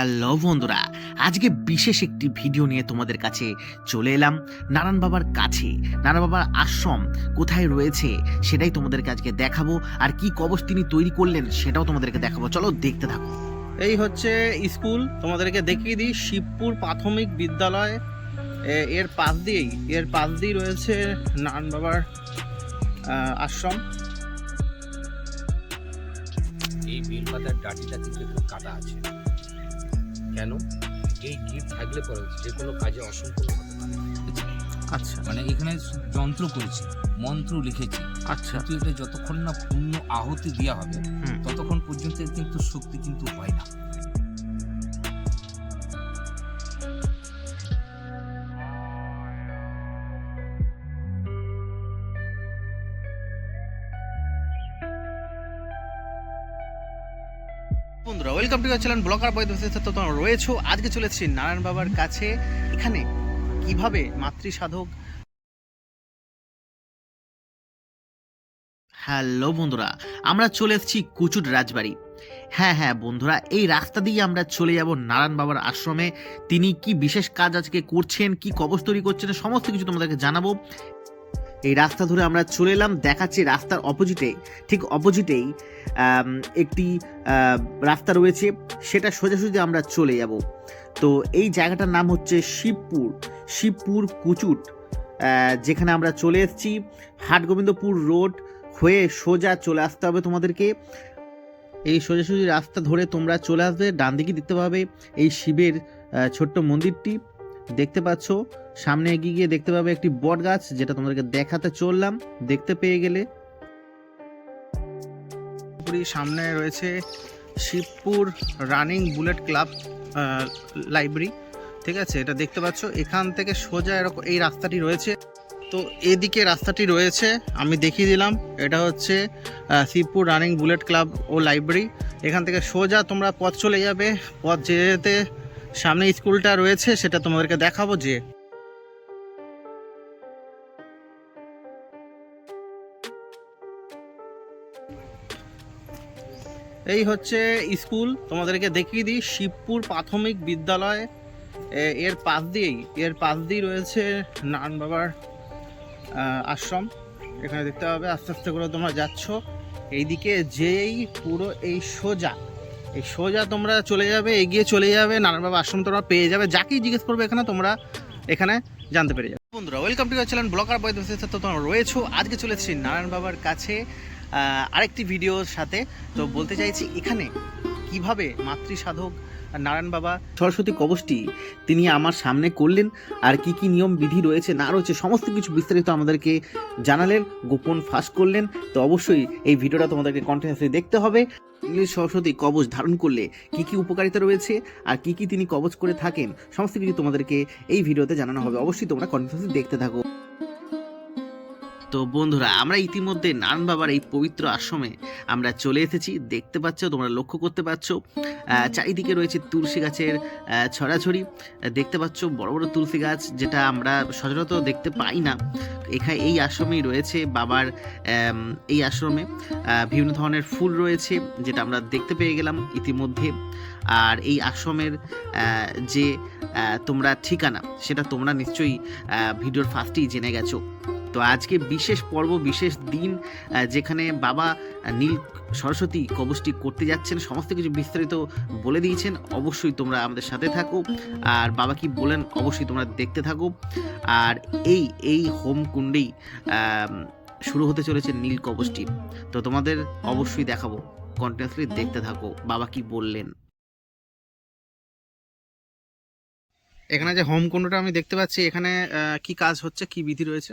Hello বন্ধুরা, আজকে বিশেষ একটি ভিডিও নিয়ে তোমাদের কাছে চলে এলাম নারায়ণ বাবার কাছে। নারায়ণ বাবার আশ্রম কোথায় রয়েছে সেটাই তোমাদেরকে আজকে দেখাবো আর কি কবচ তিনি তৈরি করলেন সেটাও তোমাদেরকে দেখাবো। চলো দেখতে থাকো। এই হচ্ছে স্কুল, তোমাদেরকে দেখিয়ে দিই শিবপুর প্রাথমিক বিদ্যালয়। এর পাশ দিয়েই, এর পাশ দিয়েই রয়েছে নারায়ণ বাবার আশ্রম। এই বেলপাতার ডাটিটা কিন্তু কাটা আছে। কেন? এই গিফট থাকলে পরে যে কোনো কাজে অসম্পূর্ণ হতে পারে। আচ্ছা। মানে এখানে যন্ত্র করেছি মন্ত্র লিখেছি। আচ্ছা। কিন্তু এটা যতক্ষণ না পূর্ণ আহুতি দেওয়া হবে ততক্ষণ পর্যন্ত কিন্তু শক্তি কিন্তু হয় না। Welcome to channel vlogger boy তো তোমরা রয়েছো। আজকে চলে এসেছি নারায়ণ বাবার কাছে। এখানে কীভাবে মাতৃ সাধক হ্যালো বন্ধুরা, আমরা চলে এসেছি কুচুট রাজবাড়ি। হ্যাঁ হ্যাঁ বন্ধুরা, এই রাস্তা দিয়ে আমরা চলে যাব নারায়ণ বাবার আশ্রমে। তিনি কি বিশেষ কাজ আজকে করছেন, কি কবচ তৈরি করছেন, সমস্ত কিছু তোমাদেরকে জানাব। এই রাস্তা ধরে আমরা চলে এলাম, দেখাচ্ছি রাস্তার অপোজিটে ঠিক অপোজিটেই একটি রাস্তা রয়েছে, সেটা সোজাসুজি আমরা চলে যাব। তো এই জায়গাটার নাম হচ্ছে শিবপুর। শিবপুর কুচুট যেখানে আমরা চলে এসেছি। হাটগোবিন্দপুর রোড হয়ে সোজা চলে আসতে হবে তোমাদেরকে। এই সোজাসুজি রাস্তা ধরে তোমরা চলে আসবে ডান দিকে দেখতে পাবে এই শিবের ছোট্ট মন্দিরটি। দেখতে পাচ্ছ সামনে এগিয়ে গিয়ে দেখতে পাবে একটি বট গাছ যেটা তোমাদেরকে দেখাতে চললাম, দেখতে পেয়ে গেলে। সামনে রয়েছে Shibpur running bullet club library. ঠিক আছে, এটা দেখতে পাচ্ছ, এখান থেকে সোজা এরকম এই রাস্তাটি রয়েছে। তো এদিকে রাস্তাটি রয়েছে, আমি দেখিয়ে দিলাম, এটা হচ্ছে শিবপুর রানিং বুলেট ক্লাব ও লাইব্রেরি। এখান থেকে সোজা তোমরা পথ চলে যাবে, পথ যেতে সামনে স্কুলটা রয়েছে, সেটা তোমাদেরকে দেখাবো যে এই হচ্ছে স্কুল। তোমাদেরকে দেখিয়ে দিই, শিবপুর প্রাথমিক বিদ্যালয়। এর পাশ দিয়েই, এর পাশ দিয়েই রয়েছে নারায়ণ বাবার আশ্রম। এখানে দেখতে পাবে, আস্তে আস্তে করে তোমরা যাচ্ছ। এইদিকে যেই পুরো এই সোজা এই সোজা তোমরা চলে যাবে, এগিয়ে চলে যাবে, নারায়ণ বাবা আশ্রম তোমরা পেয়ে যাবে। যাকেই জিজ্ঞেস করবে এখানে, তোমরা এখানে জানতে পেরে যাবে। বন্ধুরা welcome to channel vlogger boy তো তোমরা রয়েছো। আজকে চলেছি নারায়ণ বাবার কাছে। আরেকটি ভিডিওর সাথে তো বলতে চাইছি এখানে কীভাবে মাতৃ সাধক নারায়ণ বাবা সরস্বতী কবচটি তিনি আমার সামনে করলেন আর কি কি নিয়ম বিধি রয়েছে, না রয়েছে, সমস্ত কিছু বিস্তারিত আমাদেরকে জানালেন, গোপন ফাঁস করলেন। তো অবশ্যই এই ভিডিওটা তোমাদেরকে কন্টিনিউসলি দেখতে হবে। ইংলিশ সরস্বতী কবচ ধারণ করলে কি কি উপকারিতা রয়েছে আর কি কি তিনি কবচ করে থাকেন, সমস্ত কিছু তোমাদেরকে এই ভিডিওতে জানানো হবে। অবশ্যই তোমরা কন্টিনিউসলি দেখতে থাকো। তো বন্ধুরা, আমরা ইতিমধ্যে নারায়ণ বাবার এই পবিত্র আশ্রমে আমরা চলে এসেছি। দেখতে পাচ্ছ, তোমরা লক্ষ্য করতে পারছ চারিদিকে রয়েছে তুলসী গাছের ছড়াছড়ি। দেখতে পাচ্ছ, বড় বড় তুলসী গাছ যেটা আমরা সচরাচর দেখতে পাই না। এখানে এই আশ্রমেই রয়েছে বাবার এই আশ্রমে বিভিন্ন ধরনের ফুল রয়েছে যেটা আমরা দেখতে পেয়ে গেলাম ইতিমধ্যে। আর এই আশ্রমের যে তোমরা ঠিকানা, সেটা তোমরা নিশ্চয়ই ভিডিওর ফার্স্টেই জেনে গেছো। তো আজকে বিশেষ পর্ব, বিশেষ দিন যেখানে বাবা নীল সরস্বতী কবচটি করতে যাচ্ছেন, সমস্ত কিছু বিস্তারিত বলে দিয়েছেন, অবশ্যই তোমরা আমাদের সাথে থাকো। আর বাবা কি বলেন, অবশ্যই তোমরা দেখতে থাকো। আর এই এই হোম কুণ্ডেই শুরু হতে চলেছে নীল কবচটি। তো তোমাদের অবশ্যই দেখাবো কন্টিনিউসলি দেখতে থাকো, বাবা কি বললেন। এখানে যে হোম কুণ্ডটা আমি দেখতে পাচ্ছি, এখানে কি কাজ হচ্ছে, কি বিধি রয়েছে?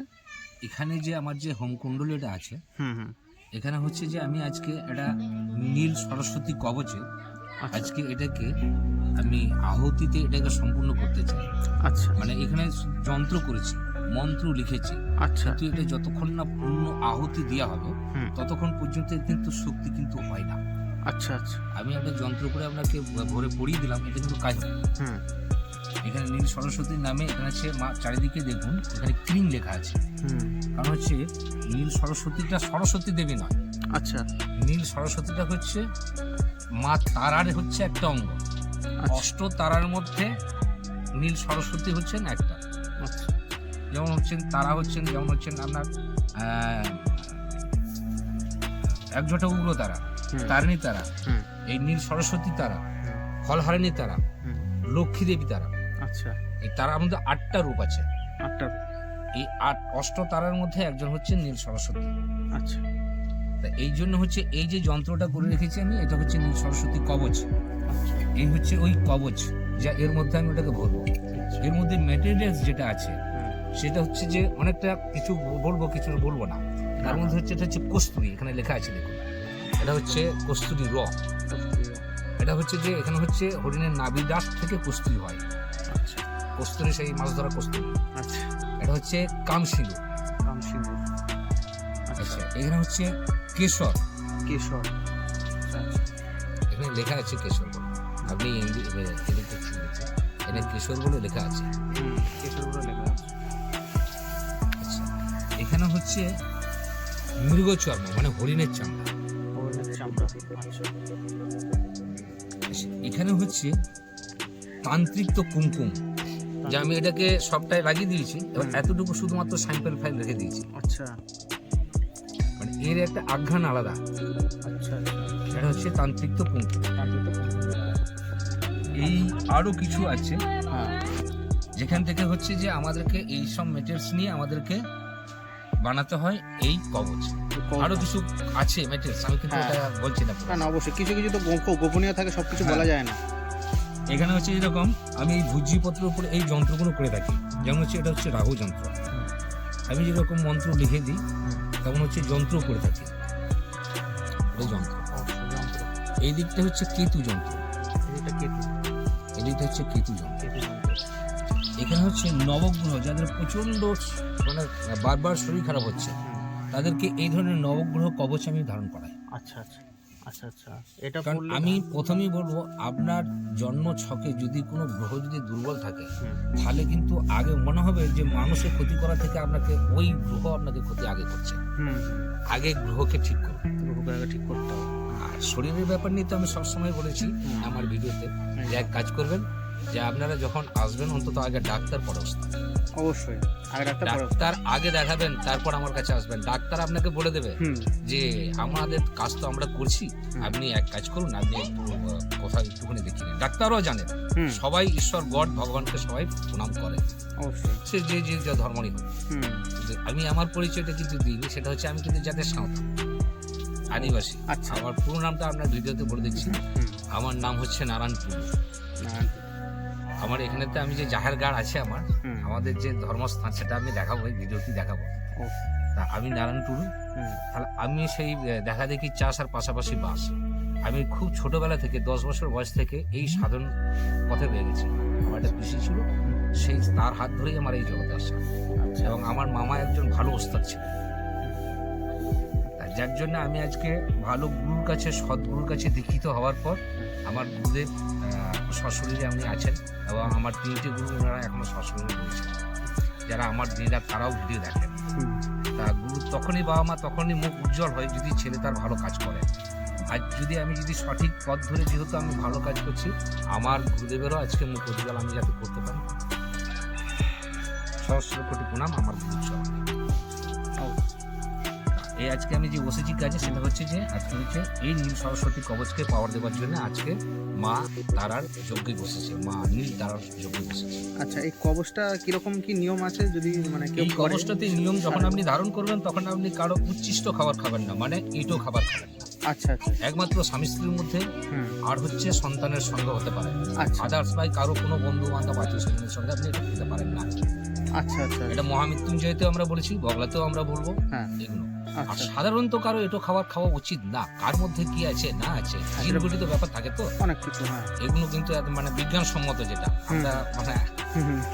এখানে যে আমার যে হোম কুণ্ডলীটা আছে হুম হুম। এখানে হচ্ছে যে আমি আজকে এটা নীল সরস্বতী কবচে আজকে এটাকে আমি আহুতিতে এটাকে সম্পূর্ণ করতে চাই। আচ্ছা। মানে এখানে যন্ত্র করেছি মন্ত্র লিখেছি। আচ্ছা। কিন্তু এটা যতক্ষণ না পূর্ণ আহুতি দেওয়া হবে। ততক্ষণ পর্যন্ত এর কিন্তু শক্তি কিন্তু হয় না। আচ্ছা আচ্ছা। আমি একটা যন্ত্র করে আপনাকে ভরে পড়িয়ে দিলাম এটা কিন্তু কাজ। হুম। এখানে নীল সরস্বতীর নামে এখানে হচ্ছে মা চারিদিকে দেখুন এখানে ক্রিম লেখা আছে। কারণ হচ্ছে নীল সরস্বতীটা সরস্বতী দেবী নয়। আচ্ছা। নীল সরস্বতীটা হচ্ছে মা তারার হচ্ছে একটা অঙ্গ। আচ্ছা। অষ্ট তারার মধ্যে নীল সরস্বতী হচ্ছেন একটা। আচ্ছা। যেমন হচ্ছেন তারা হচ্ছেন যেমন হচ্ছেন আপনার আহ, একজোটা উগ্র তারা তারিণী তারা হুম। এই নীল সরস্বতী তারা হুম। ফলহারিণী তারা লক্ষ্মী দেবী তারা। আচ্ছা। এই তারার মধ্যে আটটা রূপ আছে। আটটা এই আট অষ্ট তারার মধ্যে একজন হচ্ছে নীল সরস্বতী। আচ্ছা। তা এই জন্য হচ্ছে এই যে যন্ত্রটা করে রেখেছি আমি এটা হচ্ছে নীল সরস্বতী কবচ। আচ্ছা। এই হচ্ছে ওই কবচ যা এর মধ্যে আমি ওটাকে ভরবো। এর মধ্যে মেটেরিয়ালস যেটা আছে সেটা হচ্ছে যে অনেকটা কিছু বলব কিছু বলব না। তার মধ্যে হচ্ছে এটা হচ্ছে কস্তুরি এখানে লেখা আছে দেখুন। এটা হচ্ছে কস্তুরি র। এটা হচ্ছে যে এখানে হচ্ছে হরিণের নাভি দাস থেকে কস্তুরি হয়। আচ্ছা কস্তুরি সেই মাছ ধরা কস্তুরি। আচ্ছা। এটা হচ্ছে কামশিলু। কাম সিঁদুর আচ্ছা আচ্ছা। এখানে হচ্ছে কেশর। কেশর। এখানে লেখা আছে কেশর বলে। আপনি শুনেছেন এখানে কেশর বলে লেখা আছে। হুম, কেশরগুলো লেখা আছে। আচ্ছা এখানে হচ্ছে মৃগ চর্ম মানে হরিণের চামড়া। হরিণের চামড়া। আচ্ছা আচ্ছা, এখানে হচ্ছে তান্ত্রিক তো কুমকুম। যে আমি এটাকে সবটাই লাগিয়ে দিয়েছি এবার এতটুকু শুধুমাত্র স্যাম্পল ফাইল রেখে দিয়েছি। আচ্ছা। মানে এর একটা আঘ্রাণ আলাদা। আচ্ছা এটা হচ্ছে তান্ত্রিক তো কুমকুম। এই আরও কিছু আছে হ্যাঁ। যেখান থেকে হচ্ছে যে আমাদেরকে এই সব মেটেরিয়ালস নিয়ে আমাদেরকে বানাতে হয় এই কবচ। আরও কিছু আছে মেটেরিয়ালস আমি কিন্তু হ্যাঁ। এটা বলছি না। পুরো। না না অবশ্যই। কিছু কিছু তো গোপনীয় থাকে সবকিছু হ্যাঁ। বলা যায় না। এখানে হচ্ছে যেরকম, আমি এই ভুজিপত্রের উপরে এই যন্ত্রগুলো করে থাকি। যেমন হচ্ছে এটা হচ্ছে রাহু যন্ত্র। আমি যেরকম মন্ত্র লিখে দিই, তেমন হচ্ছে যন্ত্র করে থাকি। এই যন্ত্র। এই দিকটা হচ্ছে কেতু যন্ত্র। এই দিকটা হচ্ছে কেতু যন্ত্র। এখানে হচ্ছে নবগ্রহ, যাদের প্রচণ্ড মানে বারবার শরীর খারাপ হচ্ছে, তাদেরকে এই ধরনের নবগ্রহ কবচ আমি ধারণ করাই। আচ্ছা আচ্ছা। আচ্ছা আচ্ছা। এটা কারণ আমি প্রথমেই বলব আপনার জন্ম ছকে যদি কোনো গ্রহ যদি দুর্বল থাকে তাহলে কিন্তু আগে মনে হবে যে মানুষের ক্ষতি করা থেকে আপনাকে ওই গ্রহ আপনাকে ক্ষতি আগে করছে। আগে গ্রহকে ঠিক করুন। গ্রহকে আগে ঠিক করতে হবে। আর শরীরের ব্যাপার নিয়ে তো আমি সবসময় বলেছি আমার ভিডিওতে যে এক কাজ করবেন যে আপনারা যখন আসবেন অন্তত আগে ডাক্তার পরে অবশ্যই আগে ডাক্তার ডাক্তার আগে দেখাবেন তারপর আমার কাছে আসবেন। ডাক্তার আপনাকে বলে দেবে যে আমাদের কাজ তো আমরা করছি আপনি এক কাজ করুন আপনি একটু কোথাও একটুখানি নিন ডাক্তারও হুম। সবাই ঈশ্বর গড ভগবানকে সবাই প্রণাম করে। সে যে যে যে ধর্মই হোক। আমি আমার পরিচয়টা কিন্তু দিইনি সেটা হচ্ছে আমি কিন্তু যাদের সাঁওতাল আদিবাসী। আচ্ছা। আমার পুরো নামটা আপনার ভিডিওতে বলে দিচ্ছি। আমার নাম হচ্ছে নারায়ণ টুডু নারায়ণ। আমার এখানেতে আমি যে জাহের গাড় আছে আমার আমাদের যে ধর্মস্থান সেটা আমি দেখাবো এই ভিডিওটি দেখাবো। তা আমি নারায়ণ হুম। তাহলে আমি সেই দেখা দেখি চাষ আর পাশাপাশি বাস। আমি খুব ছোটবেলা থেকে দশ বছর বয়স থেকে এই সাধন পথে রয়ে গেছি। আমার একটা পিসি ছিল সেই তার হাত ধরেই আমার এই জগতে আসা। আচ্ছা। এবং আমার মামা একজন ভালো ওস্তাদ ছিল যার জন্য আমি আজকে ভালো গুরুর কাছে সদ্গুরুর কাছে দীক্ষিত হওয়ার পর আমার গুরুদেব সশরীরে উনি আছেন এবং আমার তিনটে গুরু ওনারা এখনও সশরীরে রয়েছেন। যারা আমার দিদা, তারাও ভিডিও দেখেন। তা গুরু তখনই বাবা মা তখনই মুখ উজ্জ্বল হয় যদি ছেলে তার ভালো কাজ করে। আর যদি আমি যদি সঠিক পথ ধরে যেহেতু আমি ভালো কাজ করছি, আমার গুরুদেবেরও আজকে মুখ উজ্জ্বল আমি যাতে করতে পারি। সহস্র কোটি প্রণাম আমার গুরু এই আজকে আমি যে বসেছি কাজে সেটা হচ্ছে যে আজকে হচ্ছে এই নীল সরস্বতী কবচকে পাওয়ার দেওয়ার জন্য আজকে মা তারার যজ্ঞে বসেছে মা নীল তারার যজ্ঞে বসেছে। আচ্ছা এই কবচটা কীরকম কি নিয়ম আছে যদি মানে কেউ এই কবচটাতে নিয়ম যখন আপনি ধারণ করবেন তখন আপনি কারও উচ্ছিষ্ট খাবার খাবেন না মানে এটো খাবার খাবেন না। আচ্ছা আচ্ছা। একমাত্র স্বামী স্ত্রীর মধ্যে আর হচ্ছে সন্তানের সঙ্গে হতে পারে আচ্ছা। আদার্স বাই কারও কোনো বন্ধু বান্ধব আত্মীয় স্বজনের সঙ্গে আপনি এটা খেতে পারেন না। আচ্ছা আচ্ছা। এটা মহামৃত্যুঞ্জয়তেও আমরা বলেছি বগলাতেও আমরা বলব। হ্যাঁ। এগুলো। আর আচ্ছা সাধারণত কারও এটো খাবার খাওয়া উচিত না। কার মধ্যে কি আছে না আছে? হ্যাঁ, জিন গঠিত ব্যাপার থাকে তো। অনেক কিছু হ্যাঁ। এগুলো কিন্তু মানে বিজ্ঞানসম্মত যেটা। আমরা মানে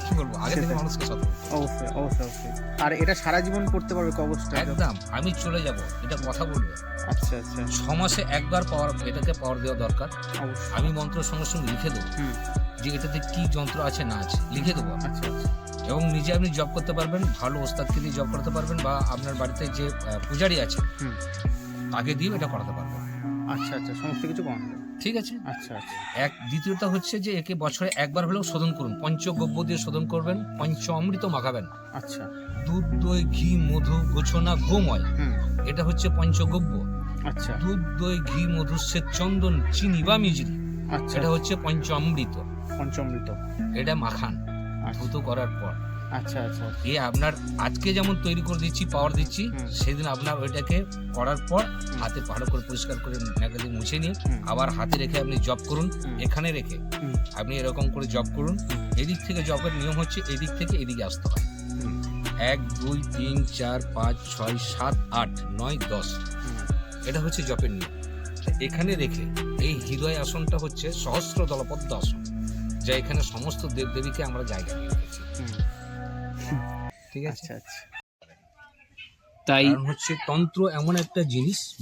কি বলব? আগে থেকে মানুষকে সতর্ক। অবশ্যই অবশ্যই অবশ্যই। আর এটা সারা জীবন পড়তে পারবে কবচটা একদম। আমি চলে যাব। এটা কথা বলব। আচ্ছা আচ্ছা। ছ মাসে একবার পাওয়ার এটাকে পাওয়ার দেওয়া দরকার। আমি মন্ত্র সঙ্গে সঙ্গে লিখে দেবো। যে এটাতে কি যন্ত্র আছে না আছে লিখে দেবো আচ্ছা আচ্ছা। এবং নিজে আপনি জব করতে পারবেন ভালো ওস্তাদকে দিয়ে জব করতে পারবেন বা আপনার বাড়িতে যে পূজারি আছে তাকে দিয়েও এটা করাতে পারবেন। আচ্ছা আচ্ছা সমস্ত কিছু ঠিক আছে? আচ্ছা আচ্ছা। এক দ্বিতীয়টা হচ্ছে যে একে বছরে একবার হলেও শোধন করুন। পঞ্চগব্য দিয়ে শোধন করবেন পঞ্চ অমৃত মাখাবেন। আচ্ছা। দুধ দই ঘি মধু গোছনা গোময় এটা হচ্ছে পঞ্চগব্য। আচ্ছা। দুধ দই ঘি মধু চন্দন চিনি বা মিজরি আচ্ছা। এটা হচ্ছে পঞ্চ অমৃত। পঞ্চমৃত এটা মাখান। আচ্ছা। ধুতো করার পর। আচ্ছা আচ্ছা এ আপনার আজকে যেমন তৈরি করে দিচ্ছি পাওয়ার দিচ্ছি সেদিন আপনার ওইটাকে করার পর হাতে ভালো করে পরিষ্কার করে ম্যাগাজিন মুছে নিয়ে আবার হাতে রেখে আপনি জব করুন এখানে রেখে। আপনি এরকম করে জব করুন এদিক থেকে জবের নিয়ম হচ্ছে এদিক থেকে এদিকে আসতে হয়। এক দুই তিন চার পাঁচ ছয় সাত আট নয় দশ। এটা হচ্ছে জপের নিয়ম। এখানে রেখে এই হৃদয় আসনটা হচ্ছে সহস্র দলপদ্ম আসন যা এখানে সমস্ত দেবদেবীকে আমরা জায়গা দিয়ে রেখেছি। ঠিক আছে? আচ্ছা আচ্ছা। তাই হচ্ছে তন্ত্র এমন একটা জিনিস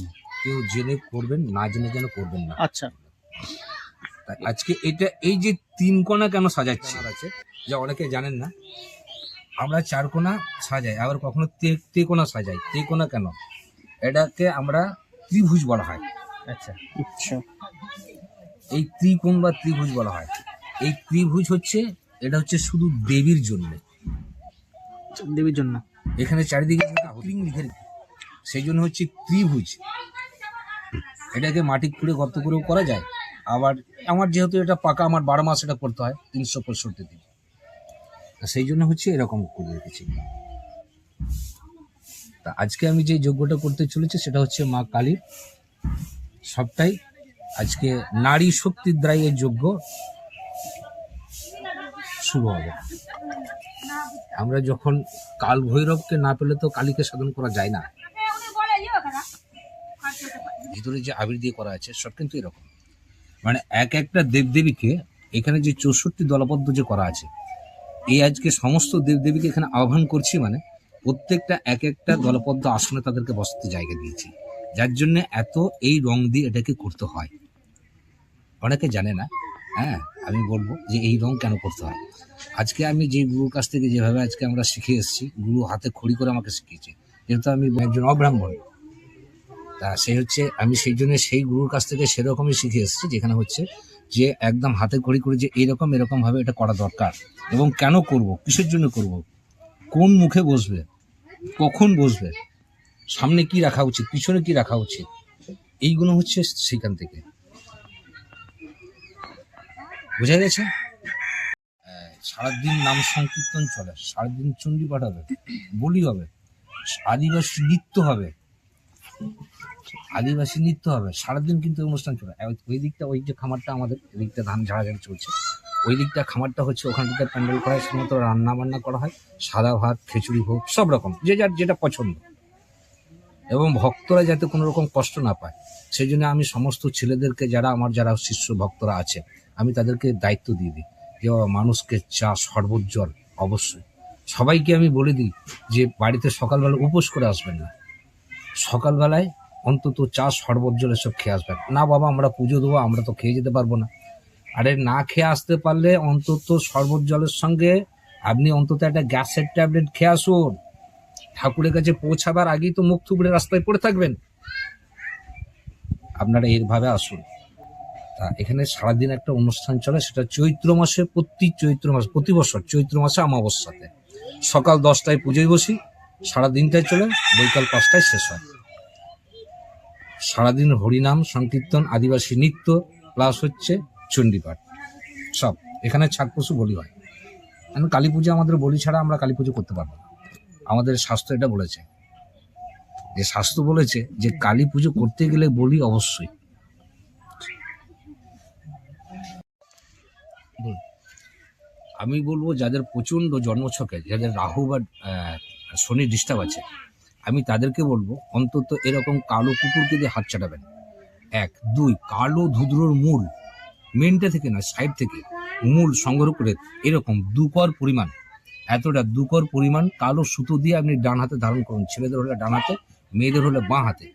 কেউ জেনে করবেন না জেনে যেন করবেন না। আচ্ছা। আজকে এটা এই যে তিন কোণা কেন সাজাচ্ছে? আছে যা অনেকে জানেন না আমরা চার কোণা সাজাই আবার কখনো তে- তে কোণা সাজাই। তে কোণা কেন? এটাকে আমরা ত্রিভুজ বলা হয়। আচ্ছা। আচ্ছা এই ত্রিকোণ বা ত্রিভুজ বলা হয়। এই ত্রিভুজ হচ্ছে এটা হচ্ছে শুধু দেবীর জন্য। দেবীর জন্য। এখানে চারিদিকে লিখে সেই জন্য হচ্ছে ত্রিভুজ। এটাকে মাটি খুঁড়ে গর্ত করেও করা যায়। আবার আমার যেহেতু এটা পাকা আমার বারো মাস এটা করতে হয় তিনশো পঁয়ষট্টি দিন। সেই জন্য হচ্ছে এরকম করে রেখেছি। তা আজকে আমি যে যজ্ঞটা করতে চলেছি সেটা হচ্ছে মা কালীর। সবটাই আজকে নারী শক্তির দ্বারাই এই যজ্ঞ। শুরু হবে। আমরা যখন কাল ভৈরবকে না পেলে তো কালীকে সাধন করা যায় না। ভিতরে যে আবির দিয়ে করা আছে, সব কিন্তু এরকম। মানে এক একটা দেবদেবীকে, এখানে যে চৌষট্টি দলপদ্ম যে করা আছে, এই আজকে সমস্ত দেবদেবীকে এখানে আহ্বান করছি মানে প্রত্যেকটা এক একটা দলপদ্ম আসনে তাদেরকে বসতে জায়গা দিয়েছি। যার জন্য এত এই রং দিয়ে এটাকে করতে হয়। অনেকে জানে না হ্যাঁ আমি বলব যে এই রং কেন করতে হয়? আজকে আমি যে গুরুর কাছ থেকে যেভাবে আজকে আমরা শিখে এসেছি, গুরু হাতে খড়ি করে আমাকে শিখিয়েছে, যেহেতু আমি একজন অব্রাহ্মণ, তা সেই হচ্ছে, আমি সেই জন্য সেই গুরুর কাছ থেকে সেরকমই শিখে এসেছি, যেখানে হচ্ছে যে একদম হাতে খড়ি করে যে এরকম এরকমভাবে এটা করা দরকার। এবং কেন করব? কিসের জন্য করব? কোন মুখে বসবে? কখন বসবে? সামনে কি রাখা উচিত? পিছনে কি রাখা উচিত? এইগুলো হচ্ছে সেখান থেকে। বোঝা গেছে? সারাদিন নাম সংকীর্তন চলে, সারাদিন চণ্ডী পাঠ হবে, বলি হবে, আদিবাসী নৃত্য হবে, আদিবাসী নৃত্য হবে, সারাদিন কিন্তু অনুষ্ঠান চলে। ওই দিকটা, ওই যে খামারটা আমাদের এদিকটা ধান ঝাড়াঝাড়ি চলছে। ওই দিকটা খামারটা হচ্ছে, ওখানটাতে প্যান্ডেল করা হয় শুধুমাত্র রান্না বান্না করা হয়, সাদা ভাত, খিচুড়ি ভোগ, সব রকম, যে যার যেটা পছন্দ। এবং ভক্তরা যাতে কোনো রকম কষ্ট না পায়, সেই জন্য আমি সমস্ত ছেলেদেরকে, যারা আমার, যারা শিষ্য ভক্তরা আছে আমি তাদেরকে দায়িত্ব দিয়ে দিই যে মানুষকে চা শরবত জল অবশ্যই। সবাইকে আমি বলে দিই যে, বাড়িতে সকালবেলা উপোস করে আসবেন না। সকালবেলায় অন্তত চা শরবত জল এসব খেয়ে আসবেন। না বাবা, আমরা পুজো দেবো, আমরা তো খেয়ে যেতে পারব না। আরে, না খেয়ে আসতে পারলে অন্তত শরবত জলের সঙ্গে আপনি অন্তত একটা গ্যাসের ট্যাবলেট খেয়ে আসুন। ঠাকুরের কাছে পৌঁছাবার আগেই তো মুখ থুবড়ে রাস্তায় পড়ে থাকবেন। আপনারা এইভাবে আসুন। তা এখানে সারাদিন একটা অনুষ্ঠান চলে, সেটা চৈত্র মাসে, প্রতি চৈত্র মাস, প্রতি বছর চৈত্র মাসে অমাবস্যাতে। সকাল দশটায় পুজোয় বসি, সারা দিনটায় চলে, বৈকাল পাঁচটায় শেষ হয়। সারাদিন হরিনাম, সংকীর্তন, আদিবাসী নৃত্য, প্লাস হচ্ছে চণ্ডীপাঠ। সব, এখানে ছাট পশু বলি হয়। এখন কালী পুজো আমাদের বলি ছাড়া আমরা কালী পুজো করতে পারব না। আমাদের শাস্ত্র এটা বলেছে। যে শাস্ত্র বলেছে যে কালী পুজো করতে গেলে বলি অবশ্যই। আমি বলব যাদের প্রচণ্ড জন্মছকে, যাদের রাহু বা শনি ডিস্টার্ব আছে, আমি তাদেরকে বলব অন্তত এরকম কালো কুকুরকে দিয়ে হাত চাটাবেন। এক। দুই, কালো ধুধরোর মূল, মেনটা থেকে না সাইড থেকে, মূল সংগ্রহ করে এরকম দুকর পরিমাণ, এতটা দুকর পরিমাণ কালো সুতো দিয়ে আপনি ডান হাতে ধারণ করুন। ছেলেদের হলে ডান হাতে, মেয়েদের হলে বাঁ হাতে।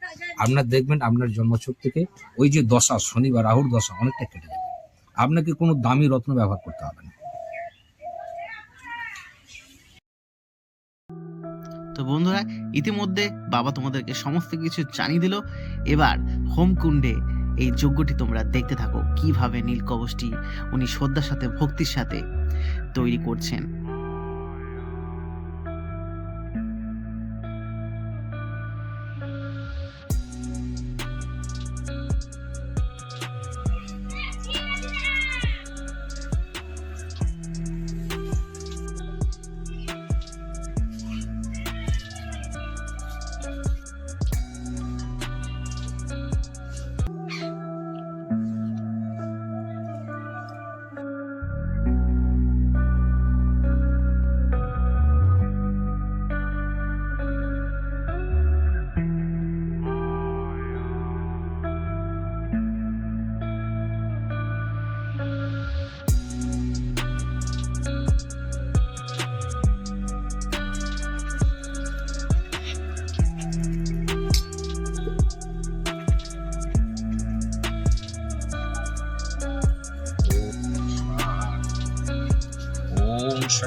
আপনার দেখবেন আপনার জন্মছক থেকে ওই যে দশা, শনি বা রাহুর দশা অনেকটা কেটে যাবে। আপনাকে কোনো দামি রত্ন ব্যবহার করতে হবে না। তো বন্ধুরা, ইতিমধ্যে বাবা তোমাদেরকে সমস্ত কিছু জানিয়ে দিল। এবার হোমকুণ্ডে এই যজ্ঞটি তোমরা দেখতে থাকো। কীভাবে নীলকবচটি উনি শ্রদ্ধার সাথে, ভক্তির সাথে তৈরি করছেন।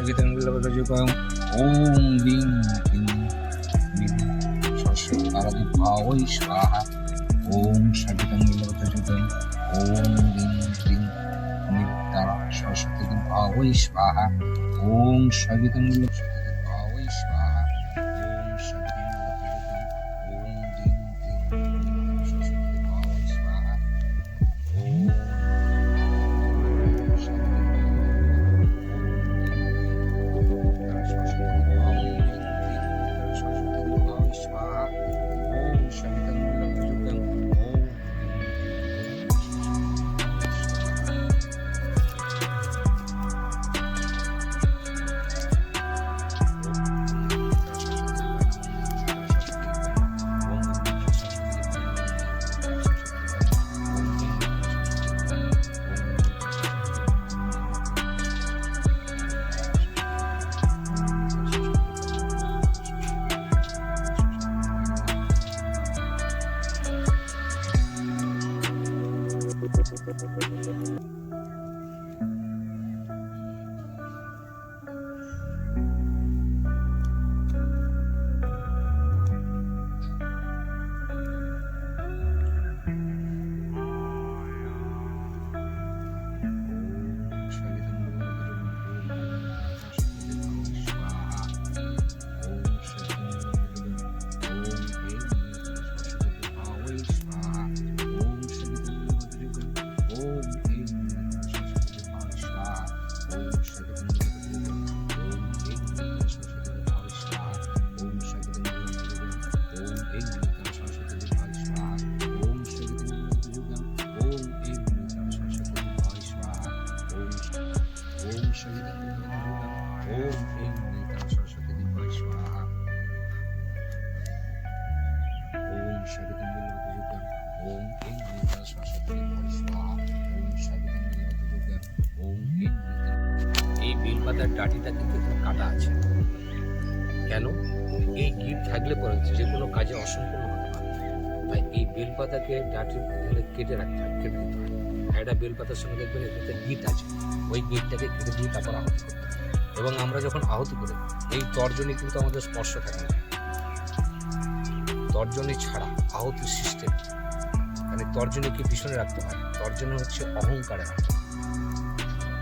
বিল্লবযুগং ওম বিং বিং বিং সরস্বতী আরাধি ভাবৈ স্বাহা ওম সঙ্গীতং বিল্লবযুগং ওম বিং বিং নিত্যারা সরস্বতী ভাবৈ স্বাহা ওম সঙ্গীতং বিল্লবযুগং ডাটিটা কিন্তু কাটা আছে। কেন? এই গিট থাকলে পরে যে কোনো কাজে অসম্পূর্ণ হতে পারে। তাই এই বেলপাতাকে ডাটি কেটে রাখতে হবে, কেটে দিতে হয় একটা বেলপাতার সঙ্গে দেখবেন এটাতে গিট আছে। ওই গিটটাকে কেটে দিয়ে তারপর আহুতি করতে এবং আমরা যখন আহত করি, এই তর্জনী কিন্তু আমাদের স্পর্শ থাকে না। তর্জনী ছাড়া আহুতির সিস্টেম মানে তর্জনীকে পিছনে রাখতে হয়। তর্জনী হচ্ছে অহংকারের আহুতি।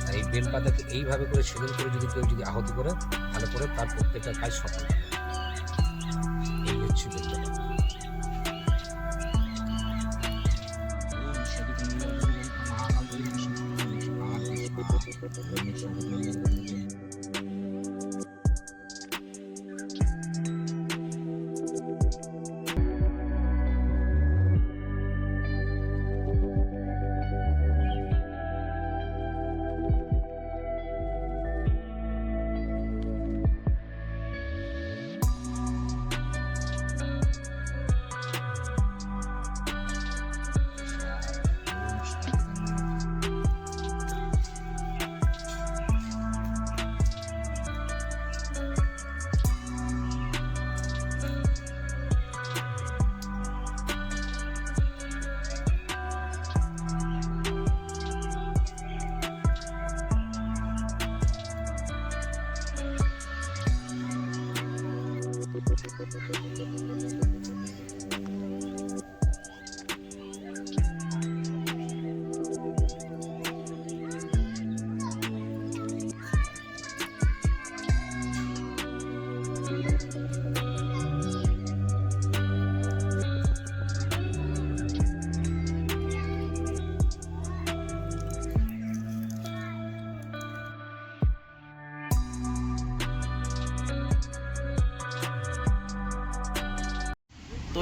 আর এই বেলপাতাকে এইভাবে করে ছেদন করে যদি কেউ যদি আহত করে, তাহলে করে তার প্রত্যেকটা কাজ সফল এই হচ্ছে বেলপাতা Спасибо.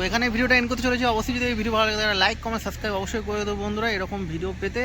এখানে ভিডিওটা এন্ড করতে চলেছি। অবশ্যই যদি ভিডিও ভালো লাগে লাইক কমেন্ট সাবস্ক্রাইব অবশ্যই করে দেবো বন্ধুরা। এরকম ভিডিও পেতে